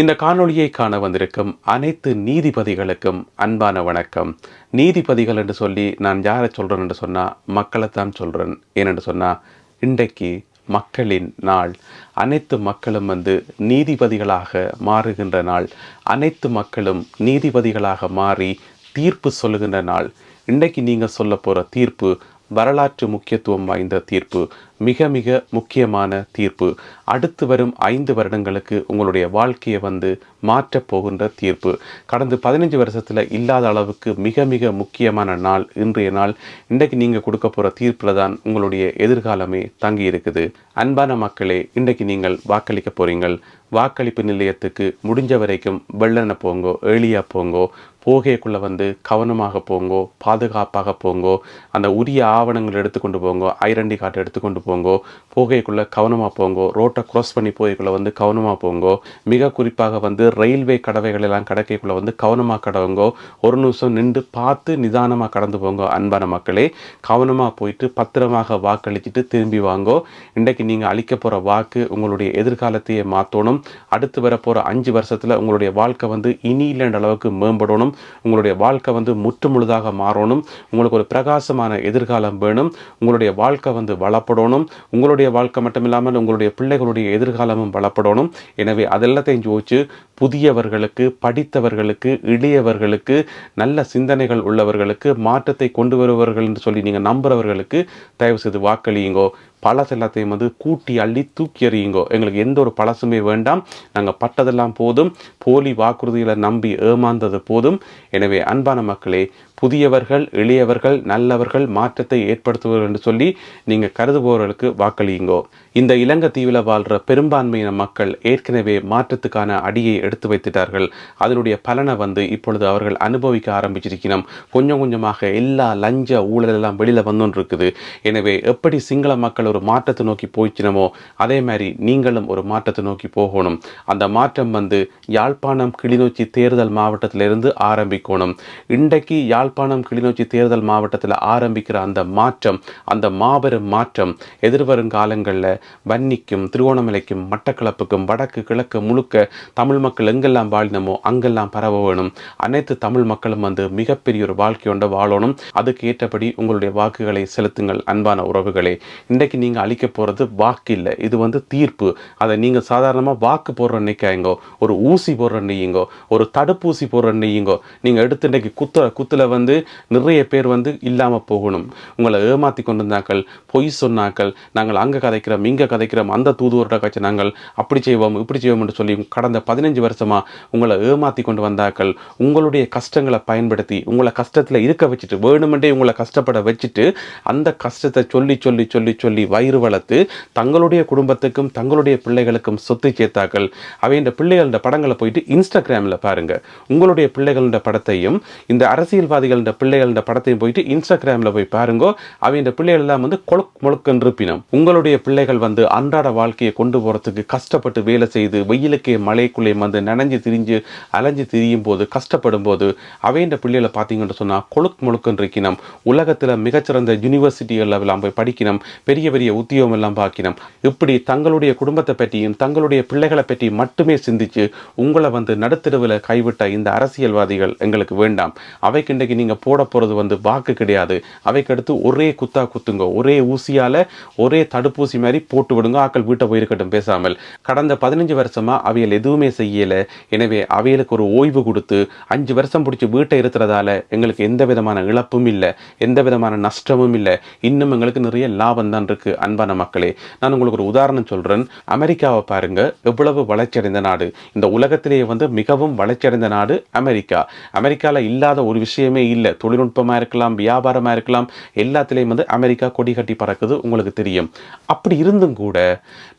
இந்த காணொளியை காண வந்திருக்கும் அனைத்து நீதிபதிகளுக்கும் அன்பான வணக்கம். நீதிபதிகள் என்று சொல்லி நான் யாரை சொல்கிறேன் என்று சொன்னால் மக்களைத்தான் சொல்கிறேன் ஏனென்று சொன்னால் இன்றைக்கு மக்களின் நாள். அனைத்து மக்களும் வந்து நீதிபதிகளாக மாறுகின்ற நாள். அனைத்து மக்களும் நீதிபதிகளாக மாறி தீர்ப்பு சொல்லுகின்ற நாள். இன்றைக்கு நீங்கள் சொல்ல போகிற தீர்ப்பு வரலாற்று முக்கியத்துவம் வாய்ந்த தீர்ப்பு. மிக மிக முக்கியமான தீர்ப்பு. அடுத்து வரும் ஐந்து வருடங்களுக்கு உங்களுடைய வாழ்க்கையை வந்து மாற்றப் போகின்ற தீர்ப்பு. கடந்த பதினஞ்சு வருஷத்தில் இல்லாத அளவுக்கு மிக மிக முக்கியமான நாள் இன்றைய நாள். இன்றைக்கு நீங்கள் கொடுக்க போகிற தீர்ப்பில் தான் உங்களுடைய எதிர்காலமே தங்கி இருக்குது அன்பான மக்களே இன்றைக்கு நீங்கள் வாக்களிக்க போகிறீங்கள் வாக்களிப்பு நிலையத்துக்கு முடிஞ்ச வரைக்கும் வெள்ளன போங்கோ ஏழியா போங்கோ போகைக்குள்ளே வந்து கவனமாக போங்கோ பாதுகாப்பாக போங்கோ அந்த உரிய ஆவணங்கள் எடுத்துக்கொண்டு போங்கோ ஐரண்டி கார்டு எடுத்துக்கொண்டு போங்கோ போகைக்குள்ளே கவனமாக போங்கோ ரோட்டை க்ராஸ் பண்ணி போகைக்குள்ளே வந்து கவனமாக போங்கோ மிக குறிப்பாக வந்து ரயில்வே கடவைகள் எல்லாம் கடக்கைக்குள்ளே வந்து கவனமாக கடவுங்கோ ஒரு நிமிஷம் நின்று பார்த்து நிதானமாக கடந்து போங்கோ அன்பான மக்களே. கவனமாக போயிட்டு பத்திரமாக வாக்களிச்சுட்டு திரும்பி வாங்கோ. இன்றைக்கு நீங்கள் அளிக்க போகிற வாக்கு உங்களுடைய எதிர்காலத்தையே மாற்றணும் அடுத்து வர போகிற அஞ்சு வருஷத்தில் உங்களுடைய வாழ்க்கை வந்து இனி இல்லைன்ற அளவுக்கு மேம்படணும். உங்களுடைய வாழ்க்கை வந்து முற்று முழுதாக மாறணும். உங்களுக்கு ஒரு பிரகாசமான எதிர்காலம் வேணும். உங்களுடைய வாழ்க்கை வந்து வளப்படணும். உங்களுடைய வாழ்க்கை மட்டும் இல்லாமல் உங்களுடைய பிள்ளைகளுடைய எதிர்காலமும் வளப்படணும். எனவே அதெல்லாத்தையும் யோசிச்சு புதியவர்களுக்கு படித்தவர்களுக்கு இளையவர்களுக்கு நல்ல சிந்தனைகள் உள்ளவர்களுக்கு மாற்றத்தை கொண்டு வருவர்கள் என்று சொல்லி நீங்கள் நம்புறவர்களுக்கு தயவு செய்து வாக்களியுங்கோ. பழசு எல்லாத்தையும் வந்து கூட்டி அள்ளி தூக்கி எறியுங்கோ. எங்களுக்கு எந்த ஒரு பழசுமே வேண்டாம். நாங்கள் பட்டதெல்லாம் போதும். போலி வாக்குறுதிகளை நம்பி ஏமாந்தது போதும். எனவே அன்பான மக்களே புதியவர்கள் எளியவர்கள் நல்லவர்கள் மாற்றத்தை ஏற்படுத்துவர்கள் என்று சொல்லி நீங்கள் கருதுபவர்களுக்கு வாக்களியுங்கோ. இந்த இலங்கை தீவில் வாழ்கிற பெரும்பான்மையின மக்கள் ஏற்கனவே மாற்றத்துக்கான அடியை எடுத்து வைத்துட்டார்கள். அதனுடைய பலனை வந்து இப்பொழுது அவர்கள் அனுபவிக்க ஆரம்பிச்சிருக்கணும் கொஞ்சம் கொஞ்சமாக எல்லா லஞ்ச ஊழலெல்லாம் வெளியில் வந்துன்னு இருக்குது எனவே எப்படி சிங்கள மக்கள் ஒரு மாற்றத்தை நோக்கி போயிச்சினமோ அதே மாதிரி நீங்களும் ஒரு மாற்றத்தை நோக்கி போகணும். அந்த மாற்றம் வந்து யாழ்ப்பாணம் கிளிநொச்சி தேர்தல் மாவட்டத்திலிருந்து ஆரம்பிக்கணும். இன்றைக்கு யாழ்ப்பாணம் கிளிநொச்சி தேர்தல் மாவட்டத்தில் ஆரம்பிக்கிற அந்த மாற்றம் அந்த மாபெரும் மாற்றம் எதிர்வரும் காலங்களில் வன்னிக்கும் திருவோணமலைக்கும் மட்டக்களப்புக்கும் வடக்கு கிழக்கு முழுக்க தமிழ் மக்கள் எங்கெல்லாம் வாழினமோ அங்கெல்லாம் பரவ வேணும் அனைத்து தமிழ் மக்களும் வந்து மிகப்பெரிய ஒரு வாழ்க்கையோட வாழணும். அதுக்கு ஏற்றபடி உங்களுடைய வாக்குகளை செலுத்துங்கள் அன்பான உறவுகளே. இன்றைக்கு நீங்கள் அளிக்க போகிறது வாக்கு இல்லை. இது வந்து தீர்ப்பு. அதை நீங்கள் சாதாரணமாக வாக்கு போடுற நினைக்காங்க ஒரு ஊசி போடுற நெய்யுங்கோ ஒரு தடுப்பூசி போடுற நெய்யுங்கோ நீங்கள் எடுத்து இன்றைக்கு குத்த குத்தில் வந்து நிறைய பேர் வந்து இல்லாமல் போகணும். உங்களை ஏமாற்றி கொண்டு இருந்தாக்கள் பொய் சொன்னாக்கள் நாங்கள் அங்கே கதைக்கிறோம் இங்கே கதைக்கிறோம் அந்த தூதுவரோட காய்ச்சி நாங்கள் அப்படி செய்வோம் இப்படி செய்வோம் என்று சொல்லி கடந்த பதினஞ்சு வருஷமாக உங்களை ஏமாற்றி கொண்டு வந்தாக்கள் உங்களுடைய கஷ்டங்களை பயன்படுத்தி உங்களை கஷ்டத்தில் இருக்க வச்சுட்டு வேணுமென்றே உங்களை கஷ்டப்பட வச்சுட்டு அந்த கஷ்டத்தை சொல்லி சொல்லி சொல்லி சொல்லி வயிறு வளர்த்து தங்களுடைய குடும்பத்துக்கும் தங்களுடைய பிள்ளைகளுக்கும் சொத்து சேர்த்தாக்கள் அவையின் பிள்ளைகளோட படங்களை போயிட்டு இன்ஸ்டாகிராமில் பாருங்க. உங்களுடைய பிள்ளைகளோட படத்தையும் இந்த அரசியல்வாதிகளோட பிள்ளைகளோட படத்தையும் போயிட்டு இன்ஸ்டாகிராமில் போய் பாருங்கோ. அவையின் பிள்ளைகள் எல்லாம் வந்து கொழுக் முழுக்கன் இருப்பினும் உங்களுடைய பிள்ளைகள் வந்து அன்றாட வாழ்க்கையை கொண்டு போகிறதுக்கு கஷ்டப்பட்டு வேலை செய்து வெயிலுக்கே மழைக்குள்ளே வந்து நனைஞ்சு திரிஞ்சு அலைஞ்சு திரியும் போது கஷ்டப்படும் போது அவையின் பிள்ளைகளை பார்த்தீங்கன்னு சொன்னால் கொழுக் முழுக்கன் இருக்கணும் உலகத்தில் மிகச்சிறந்த யூனிவர்சிட்டிகளில் போய் படிக்கணும் பெரிய பெரிய உத்தியோகம் எல்லாம் பார்க்கணும் இப்படி தங்களுடைய குடும்பத்தை பற்றியும் தங்களுடைய பிள்ளைகளை பற்றி மட்டுமே சிந்திச்சு உங்களை வந்து நடுத்தருவில் கைவிட்ட இந்த அரசியல்வாதிகள் எங்களுக்கு வேண்டாம். அவைக்கு இன்றைக்கு நீங்கள் போட போகிறது வந்து வாக்கு கிடையாது. அவைக்கு அடுத்து ஒரே குத்தா குத்துங்க. ஒரே ஊசியால் ஒரே தடுப்பூசி மாதிரி போட்டு விடுங்க. ஆக்கள் வீட்டை போயிருக்கட்டும் பேசாமல். கடந்த பதினஞ்சு வருஷமாக அவைகள் எதுவுமே செய்யலை. எனவே அவைகளுக்கு ஒரு ஓய்வு கொடுத்து அஞ்சு வருஷம் பிடிச்சி வீட்டை இருக்கிறதால எங்களுக்கு எந்த விதமான இழப்பும் இல்லை. எந்த விதமான நஷ்டமும் இல்லை. இன்னும் எங்களுக்கு நிறைய லாபம் தான் இருக்கு அன்பான மக்களே நான் உங்களுக்கு ஒரு உதாரணம் சொல்றேன். அமெரிக்காவை பாருங்க எவ்வளவு வளர்ச்சியடைந்த நாடு. இந்த உலகத்திலேயே வந்து மிகவும் வளர்ச்சியடைந்த நாடு அமெரிக்கா. அமெரிக்காவில் இல்லாத ஒரு விஷயமே இல்லை. தொழில்நுட்பமாக இருக்கலாம் வியாபாரமாக இருக்கலாம் எல்லாத்துலேயும் வந்து அமெரிக்கா கொடி கட்டி பறக்குது உங்களுக்கு தெரியும். அப்படி இருந்தும் கூட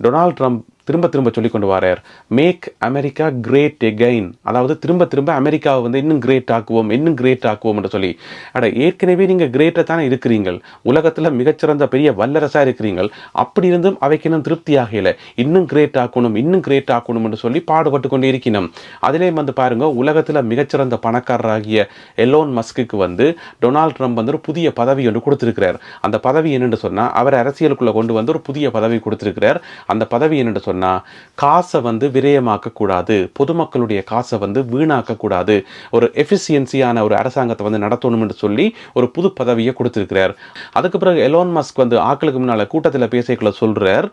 டொனால்ட் ட்ரம்ப் திரும்ப திரும்ப சொல்லி கொண்டு வரார். மேக் அமெரிக்கா கிரேட் எகைன் அதாவது திரும்ப திரும்ப அமெரிக்காவை வந்து இன்னும் கிரேட் ஆக்குவோம் இன்னும் கிரேட் ஆக்குவோம் என்று சொல்லி. அட ஏற்கனவே நீங்கள் கிரேட்டாக தானே இருக்கிறீங்கள் உலகத்தில் மிகச்சிறந்த பெரிய வல்லரசாக இருக்கிறீங்கள் அப்படி இருந்தும் அவைக்கு இன்னும் திருப்தி ஆகலை. இன்னும் கிரேட் ஆக்கணும் இன்னும் கிரேட் ஆக்கணும் என்று சொல்லி பாடுபட்டு கொண்டு இருக்கணும் அதிலே வந்து பாருங்க உலகத்தில் மிகச்சிறந்த பணக்காரராகிய எலோன் மஸ்குக்கு வந்து டொனால்ட் ட்ரம்ப் வந்து ஒரு புதிய பதவி ஒன்று கொடுத்துருக்கிறார். அந்த பதவி என்னென்று சொன்னால் அவர் அரசியலுக்குள்ளே கொண்டு வந்து ஒரு புதிய பதவி கொடுத்துருக்கிறார். அந்த பதவி என்னென்று சொன்னால் சொன்னால் காசை வந்து விரயமாக்கக்கூடாது. பொதுமக்களுடைய காசை வந்து வீணாக்கக்கூடாது. ஒரு எஃபிஷியன்சியான ஒரு அரசாங்கத்தை வந்து நடத்தணும்னு சொல்லி ஒரு புது பதவியை கொடுத்துருக்கிறார். அதுக்கு பிறகு எலோன் மஸ்க் வந்து ஆக்களுக்கு முன்னால் கூட்டத்தில் பேசிக்கொள்ள சொல்கிறார்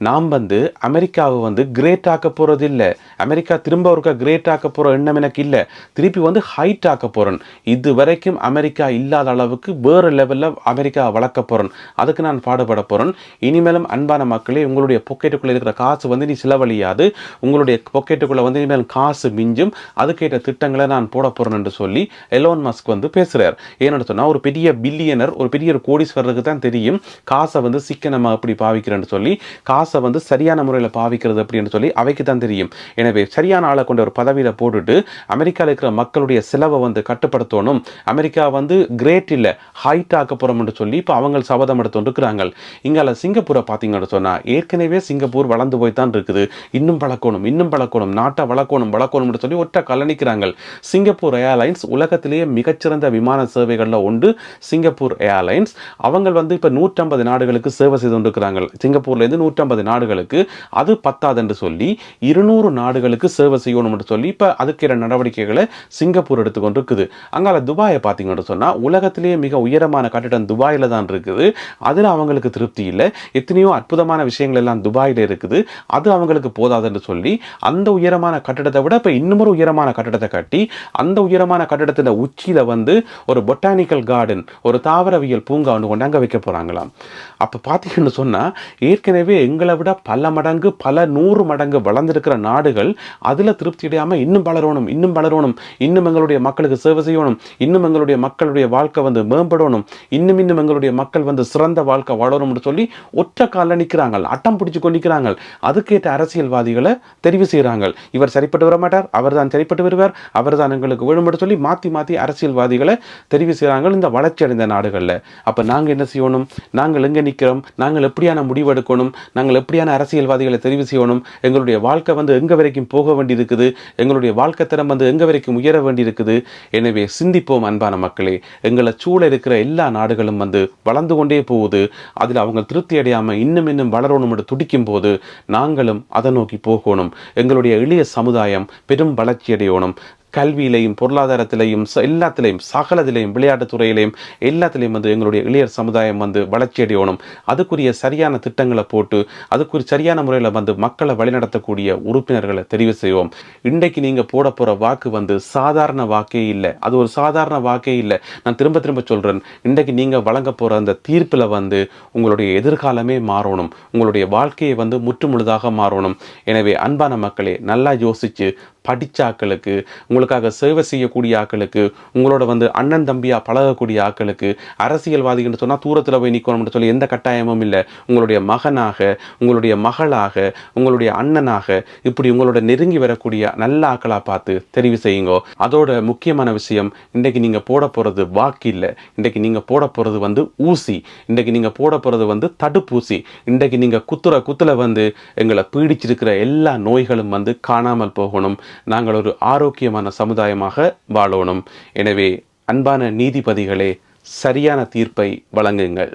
நாம் வந்து அமெரிக்காவை வந்து கிரேட் ஆக்க போகிறது இல்லை அமெரிக்கா திரும்ப ஒருக்கா கிரேட் ஆக்க போகிற எண்ணம் எனக்கு இல்லை. திருப்பி வந்து ஹைட் ஆக்க போகிறேன் இது வரைக்கும் அமெரிக்கா இல்லாத அளவுக்கு வேறு லெவலில் அமெரிக்கா வளர்க்க போகிறேன் அதுக்கு நான் பாடுபட போகிறேன் இனிமேலும் அன்பான மக்களே உங்களுடைய பொக்கெட்டுக்குள்ளே இருக்கிற காசு வந்து நீ செலவழியாது. உங்களுடைய பொக்கெட்டுக்குள்ளே வந்து இனிமேல் காசு மிஞ்சும். அதுக்கேற்ற திட்டங்களை நான் போட போகிறேன் என்று சொல்லி எலோன் மஸ்க் வந்து பேசுகிறார் ஏன்னு சொன்னால் ஒரு பெரிய பில்லியனர் ஒரு பெரிய ஒரு கோடீஸ்வரருக்கு தான் தெரியும். காசை வந்து சிக்கனமாக எப்படி பாவிக்கிறேன்னு சொல்லி காசு காசை வந்து சரியான முறையில் பாவிக்கிறது அப்படின்னு சொல்லி அவைக்கு தான் தெரியும். எனவே சரியான ஆளை கொண்ட ஒரு பதவியில் போட்டுட்டு அமெரிக்காவில் இருக்கிற மக்களுடைய செலவை வந்து கட்டுப்படுத்தணும். அமெரிக்கா வந்து கிரேட் இல்லை ஹைட் ஆக்க போகிறோம்னு சொல்லி இப்போ அவங்க சபதம் எடுத்து இருக்கிறாங்க. இங்கால சிங்கப்பூரை பார்த்தீங்கன்னு சொன்னால் ஏற்கனவே சிங்கப்பூர் வளர்ந்து போய் தான் இருக்குது. இன்னும் வளர்க்கணும் இன்னும் வளர்க்கணும் நாட்டை வளர்க்கணும் வளர்க்கணும்னு சொல்லி ஒற்றை கலனிக்கிறாங்க சிங்கப்பூர் ஏர்லைன்ஸ் உலகத்திலேயே மிகச்சிறந்த விமான சேவைகளில் ஒன்று சிங்கப்பூர் ஏர்லைன்ஸ். அவங்க வந்து இப்போ நூற்றம்பது நாடுகளுக்கு சேவை செய்து கொண்டிருக்கிறாங்க சிங்கப்பூர்லேருந்து நூற்றம்பது நாடுகளுக்கு அது பத்தாது என்று சொல்லி இருநூறு நாடுகளுக்கு சேவை செய்யணும்னு சொல்லி இப்போ அதுக்கிற நடவடிக்கைகளை சிங்கப்பூர் எடுத்துக்கொண்டு இருக்குது அங்கால துபாயை பார்த்தீங்கன்னு சொன்னால் உலகத்திலேயே மிக உயரமான கட்டிடம் துபாயில் தான் இருக்குது. அதில் அவங்களுக்கு திருப்தி இல்லை. எத்தனையோ அற்புதமான விஷயங்கள் எல்லாம் துபாயில் இருக்குது. அது அவங்களுக்கு போதாதுன்னு சொல்லி அந்த உயரமான கட்டிடத்தை விட இப்போ இன்னும் ஒரு உயரமான கட்டிடத்தை கட்டி அந்த உயரமான கட்டிடத்தின் உச்சியில் வந்து ஒரு பொட்டானிக்கல் கார்டன் ஒரு தாவரவியல் பூங்கா ஒன்று கொண்டு அங்கே வைக்க போகிறாங்களாம் அப்போ பார்த்தீங்கன்னு சொன்னால் ஏற்கனவே எங்கள் விட பல மடங்கு பல நூறு மடங்கு வளர்ந்திருக்கிற நாடுகள் அதில் திருப்தி அடையாமல் இன்னும் வளரணும் இன்னும் வளரணும் இன்னும் எங்களுடைய மக்களுக்கு சேவை செய்யணும் இன்னும் எங்களுடைய மக்களுடைய வாழ்க்கை வந்து மேம்படணும் இன்னும் இன்னும் எங்களுடைய மக்கள் வந்து சிறந்த வாழ்க்கை வாழணும்னு சொல்லி ஒற்ற காலில் நிற்கிறாங்க அட்டம் பிடிச்சு கொண்டிருக்கிறாங்க அதுக்கேற்ற அரசியல்வாதிகளை தெரிவு செய்கிறாங்க இவர் சரிப்பட்டு வர மாட்டார் அவர் தான் சரிப்பட்டு வருவார் அவர் தான் எங்களுக்கு விழும்பட்டு சொல்லி மாற்றி மாற்றி அரசியல்வாதிகளை தெரிவு செய்கிறாங்க இந்த வளர்ச்சி அடைந்த நாடுகளில். அப்போ நாங்கள் என்ன செய்யணும்? நாங்கள் எங்கே நிற்கிறோம் நாங்கள் எப்படியான முடிவு எடுக்கணும்? நாங்கள் எப்படியான அரசியல்வாதிகளை தெரிவு செய்யணும்? எங்களுடைய வாழ்க்கை வந்து எங்கே வரைக்கும் போக வேண்டியிருக்குது? எங்களுடைய வாழ்க்கை தரம் வந்து எங்கே வரைக்கும் உயர வேண்டியிருக்குது? எனவே சிந்திப்போம் அன்பான மக்களே. எங்களை சூழ இருக்கிற எல்லா நாடுகளும் வந்து வளர்ந்து கொண்டே போகுது. அதில் அவங்க திருப்தி அடையாமல் இன்னும் இன்னும் வளரணும் என்று துடிக்கும் போது நாங்களும் அதை நோக்கி போகணும். எங்களுடைய எளிய சமுதாயம் பெரும் வளர்ச்சி அடையணும். கல்வியிலையும் பொருளாதாரத்திலையும் ச- எல்லாத்திலையும் சகலத்திலையும் விளையாட்டுத் துறையிலையும் எல்லாத்திலையும் வந்து எங்களுடைய இளையர் சமுதாயம் வந்து வளர்ச்சி அடையணும். அதுக்குரிய சரியான திட்டங்களை போட்டு அதுக்குரிய சரியான முறையில் வந்து மக்களை வழிநடத்தக்கூடிய உறுப்பினர்களை தெரிவு செய்வோம். இன்றைக்கு நீங்கள் போட போகிற வாக்கு வந்து சாதாரண வாக்கே இல்லை. அது ஒரு சாதாரண வாக்கே இல்லை. நான் திரும்ப திரும்ப சொல்கிறேன் இன்றைக்கு நீங்கள் வழங்க போகிற அந்த தீர்ப்பில் வந்து உங்களுடைய எதிர்காலமே மாறணும். உங்களுடைய வாழ்க்கையை வந்து முற்றுமுழுதாக மாறணும். எனவே அன்பான மக்களே நல்லா யோசிச்சு படித்த ஆக்களுக்கு உங்களுக்காக சேவை செய்யக்கூடிய ஆக்களுக்கு உங்களோட வந்து அண்ணன் தம்பியாக பழகக்கூடிய ஆக்களுக்கு அரசியல்வாதின்னு சொன்னால் தூரத்தில் போய் நிற்கணும்னு சொல்லி எந்த கட்டாயமும் இல்லை. உங்களுடைய மகனாக உங்களுடைய மகளாக உங்களுடைய அண்ணனாக இப்படி உங்களோட நெருங்கி வரக்கூடிய நல்ல ஆக்களாக பார்த்து தெரிவு செய்யுங்க. அதோட முக்கியமான விஷயம் இன்றைக்கு நீங்கள் போட போகிறது வாக்கு இல்லை. இன்றைக்கு நீங்கள் போட போகிறது வந்து ஊசி. இன்றைக்கு நீங்கள் போட போகிறது வந்து தடுப்பூசி. இன்றைக்கு நீங்கள் குத்துற குத்துல வந்து எங்களை பீடிச்சிருக்கிற எல்லா நோய்களும் வந்து காணாமல் போகணும். நாங்கள் ஒரு ஆரோக்கியமான சமுதாயமாக வாழணும். எனவே அன்பான நீதிபதிகளே சரியான தீர்ப்பை வழங்குங்கள்.